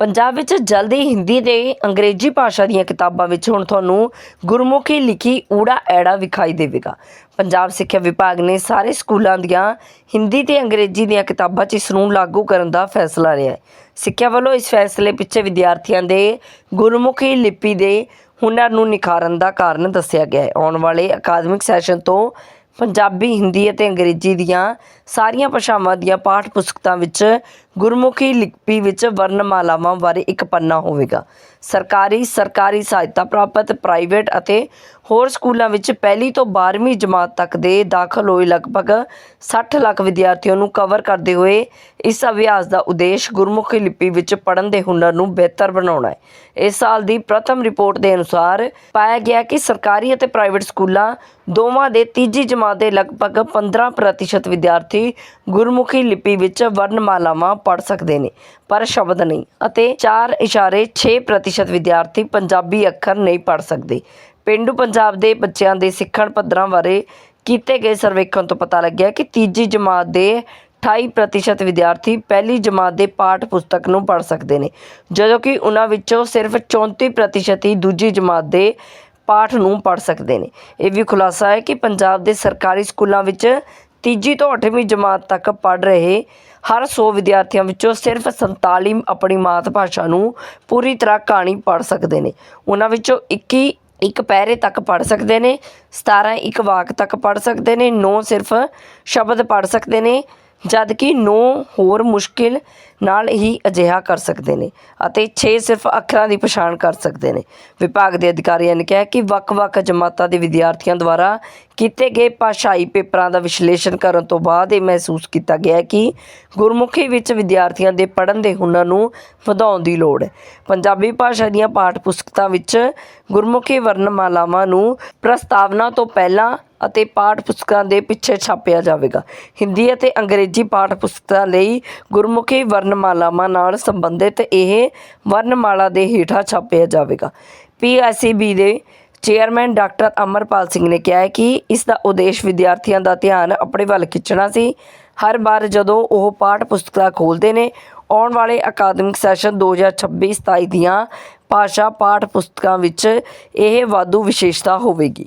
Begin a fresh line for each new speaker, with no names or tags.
ਪੰਜਾਬ ਵਿੱਚ ਜਲਦੀ ਹਿੰਦੀ ਤੇ ਅੰਗਰੇਜ਼ੀ ਭਾਸ਼ਾ ਦੀਆਂ ਕਿਤਾਬਾਂ ਵਿੱਚ ਹੁਣ ਤੁਹਾਨੂੰ ਗੁਰਮੁਖੀ ਲਿਖੀ ਊੜਾ ਐੜਾ ਵਿਖਾਈ ਦੇਵੇਗਾ। ਪੰਜਾਬ ਸਿੱਖਿਆ ਵਿਭਾਗ ਨੇ ਸਾਰੇ ਸਕੂਲਾਂ ਦੀਆਂ ਹਿੰਦੀ ਤੇ ਅੰਗਰੇਜ਼ੀ ਦੀਆਂ ਕਿਤਾਬਾਂ 'ਚ ਇਸ ਨੂੰ ਲਾਗੂ ਕਰਨ ਦਾ ਫੈਸਲਾ ਲਿਆ ਹੈ। ਸਿੱਖਿਆ ਵੱਲੋਂ ਇਸ ਫੈਸਲੇ ਪਿੱਛੇ ਵਿਦਿਆਰਥੀਆਂ ਦੇ ਗੁਰਮੁਖੀ ਲਿਪੀ ਦੇ ਹੁਨਰ ਨੂੰ ਨਿਖਾਰਨ ਦਾ ਕਾਰਨ ਦੱਸਿਆ ਗਿਆ ਹੈ। ਆਉਣ ਵਾਲੇ ਅਕਾਦਮਿਕ ਸੈਸ਼ਨ ਤੋਂ ਪੰਜਾਬੀ, ਹਿੰਦੀ ਅਤੇ ਅੰਗਰੇਜ਼ੀ ਦੀਆਂ ਸਾਰੀਆਂ ਭਾਸ਼ਾਵਾਂ ਦੀਆਂ ਪਾਠ ਪੁਸਤਕਾਂ ਵਿੱਚ ਗੁਰਮੁਖੀ ਲਿਪੀ ਵਿੱਚ ਵਰਣਮਾਲਾਵਾਂ ਬਾਰੇ ਇੱਕ ਪੰਨਾ ਹੋਵੇਗਾ। ਸਰਕਾਰੀ ਸਰਕਾਰੀ ਸਹਾਇਤਾ ਪ੍ਰਾਪਤ, ਪ੍ਰਾਈਵੇਟ ਅਤੇ ਹੋਰ ਸਕੂਲਾਂ ਵਿੱਚ ਪਹਿਲੀ ਤੋਂ 12ਵੀਂ ਜਮਾਤ ਤੱਕ ਦੇ ਦਾਖਲ ਹੋਏ ਲਗਭਗ 60 ਲੱਖ ਵਿਦਿਆਰਥੀਆਂ ਨੂੰ ਕਵਰ ਕਰਦੇ ਹੋਏ ਇਸ ਅਭਿਆਸ ਦਾ ਉਦੇਸ਼ ਗੁਰਮੁਖੀ ਲਿਪੀ ਵਿੱਚ ਪੜ੍ਹਨ ਦੇ ਹੁਨਰ ਨੂੰ ਬਿਹਤਰ ਬਣਾਉਣਾ ਹੈ। ਇਸ ਸਾਲ ਦੀ ਪ੍ਰਥਮ ਰਿਪੋਰਟ ਦੇ ਅਨੁਸਾਰ ਪਾਇਆ ਗਿਆ ਕਿ ਸਰਕਾਰੀ ਅਤੇ ਪ੍ਰਾਈਵੇਟ ਸਕੂਲਾਂ ਦੋਵਾਂ ਦੇ ਤੀਜੀ ਜਮਾਤ ਦੇ ਲਗਭਗ 15% ਵਿਦਿਆਰਥੀ ਗੁਰਮੁਖੀ ਲਿਪੀ ਵਿੱਚ ਵਰਣਮਾਲਾਵਾਂ ਪੜ੍ਹ ਸਕਦੇ ਨੇ, ਪਰ ਸ਼ਬਦ ਨਹੀਂ ਅਤੇ 4.6% ਵਿਦਿਆਰਥੀ ਪੰਜਾਬੀ ਅੱਖਰ ਨਹੀਂ ਪੜ੍ਹ ਸਕਦੇ। ਪਿੰਡੂ ਪੰਜਾਬ ਦੇ ਬੱਚਿਆਂ ਦੇ ਸਿੱਖਣ ਪੱਧਰਾਂ ਬਾਰੇ ਕੀਤੇ ਗਏ ਸਰਵੇਖਣ ਤੋਂ ਪਤਾ ਲੱਗਿਆ ਕਿ ਤੀਜੀ ਜਮਾਤ ਦੇ 28% ਵਿਦਿਆਰਥੀ ਪਹਿਲੀ ਜਮਾਤ ਦੇ ਪਾਠ ਪੁਸਤਕ ਨੂੰ ਪੜ੍ਹ ਸਕਦੇ ਨੇ, ਜਦੋਂ ਕਿ ਉਹਨਾਂ ਵਿੱਚੋਂ ਸਿਰਫ 34% ਹੀ ਦੂਜੀ ਜਮਾਤ ਦੇ ਪਾਠ ਨੂੰ ਪੜ੍ਹ ਸਕਦੇ ਨੇ। ਇਹ ਵੀ ਖੁਲਾਸਾ ਹੈ ਕਿ ਪੰਜਾਬ ਦੇ ਸਰਕਾਰੀ ਸਕੂਲਾਂ ਵਿੱਚ ਤੀਜੀ ਤੋਂ 8ਵੀਂ ਜਮਾਤ ਤੱਕ ਪੜ੍ਹ ਰਹੇ ਹਰ 100 ਵਿਦਿਆਰਥੀਆਂ ਵਿੱਚੋਂ ਸਿਰਫ 47 ਆਪਣੀ ਮਾਤ ਭਾਸ਼ਾ ਨੂੰ ਪੂਰੀ ਤਰ੍ਹਾਂ ਕਹਾਣੀ ਪੜ੍ਹ ਸਕਦੇ ਨੇ। ਉਹਨਾਂ ਵਿੱਚੋਂ 21 ਇੱਕ ਪੈਰੇ ਤੱਕ ਪੜ੍ਹ ਸਕਦੇ ਨੇ 17 ਇੱਕ ਵਾਕ ਤੱਕ ਪੜ੍ਹ ਸਕਦੇ ਨੇ 9 ਸਿਰਫ ਸ਼ਬਦ ਪੜ੍ਹ ਸਕਦੇ ਨੇ। ਜਦਕਿ ਨੌਂ ਹੋਰ ਮੁਸ਼ਕਿਲ ਨਾਲ ਹੀ ਅਜਿਹਾ ਕਰ ਸਕਦੇ ਨੇ ਅਤੇ ਛੇ ਸਿਰਫ ਅੱਖਰਾਂ ਦੀ ਪਛਾਣ ਕਰ ਸਕਦੇ ਨੇ। ਵਿਭਾਗ ਦੇ ਅਧਿਕਾਰੀਆਂ ਨੇ ਕਿਹਾ ਕਿ ਵੱਖ-ਵੱਖ ਜਮਾਤਾਂ ਦੇ ਵਿਦਿਆਰਥੀਆਂ ਦੁਆਰਾ ਕੀਤੇ ਗਏ ਭਾਸ਼ਾਈ ਪੇਪਰਾਂ ਦਾ ਵਿਸ਼ਲੇਸ਼ਣ ਕਰਨ ਤੋਂ ਬਾਅਦ ਇਹ ਮਹਿਸੂਸ ਕੀਤਾ ਗਿਆ ਕਿ ਗੁਰਮੁਖੀ ਵਿੱਚ ਵਿਦਿਆਰਥੀਆਂ ਦੇ ਪੜ੍ਹਨ ਦੇ ਹੁਨਰ ਨੂੰ ਵਧਾਉਣ ਦੀ ਲੋੜ ਹੈ। ਪੰਜਾਬੀ ਭਾਸ਼ਾ ਦੀਆਂ ਪਾਠ ਪੁਸਤਕਾਂ ਵਿੱਚ ਗੁਰਮੁਖੀ ਵਰਣਮਾਲਾਵਾਂ ਨੂੰ ਪ੍ਰਸਤਾਵਨਾ ਤੋਂ ਪਹਿਲਾਂ ਅਤੇ ਪਾਠ ਪੁਸਤਕਾਂ ਦੇ ਪਿੱਛੇ ਛਾਪਿਆ ਜਾਵੇਗਾ। ਹਿੰਦੀ ਅਤੇ ਅੰਗਰੇਜ਼ੀ ਪਾਠ ਪੁਸਤਕਾਂ ਲਈ ਗੁਰਮੁਖੀ ਵਰਣਮਾਲਾਵਾਂ ਨਾਲ ਸੰਬੰਧਿਤ ਇਹ ਵਰਣਮਾਲਾ ਦੇ ਹੇਠਾਂ ਛਾਪਿਆ ਜਾਵੇਗਾ। ਪੀਐਸਸੀਬੀ ਦੇ ਚੇਅਰਮੈਨ ਡਾਕਟਰ ਅਮਰਪਾਲ ਸਿੰਘ ਨੇ ਕਿਹਾ ਹੈ ਕਿ ਇਸ ਦਾ ਉਦੇਸ਼ ਵਿਦਿਆਰਥੀਆਂ ਦਾ ਧਿਆਨ ਆਪਣੇ ਵੱਲ ਖਿੱਚਣਾ ਸੀ। ਹਰ ਵਾਰ ਜਦੋਂ ਉਹ ਪਾਠ ਪੁਸਤਕਾਂ ਖੋਲ੍ਹਦੇ ਨੇ, ਆਉਣ ਵਾਲੇ ਅਕਾਦਮਿਕ ਸੈਸ਼ਨ 2026-27 ਦੀਆਂ ਭਾਸ਼ਾ ਪਾਠ ਪੁਸਤਕਾਂ ਵਿੱਚ ਇਹ ਵਾਧੂ ਵਿਸ਼ੇਸ਼ਤਾ ਹੋਵੇਗੀ।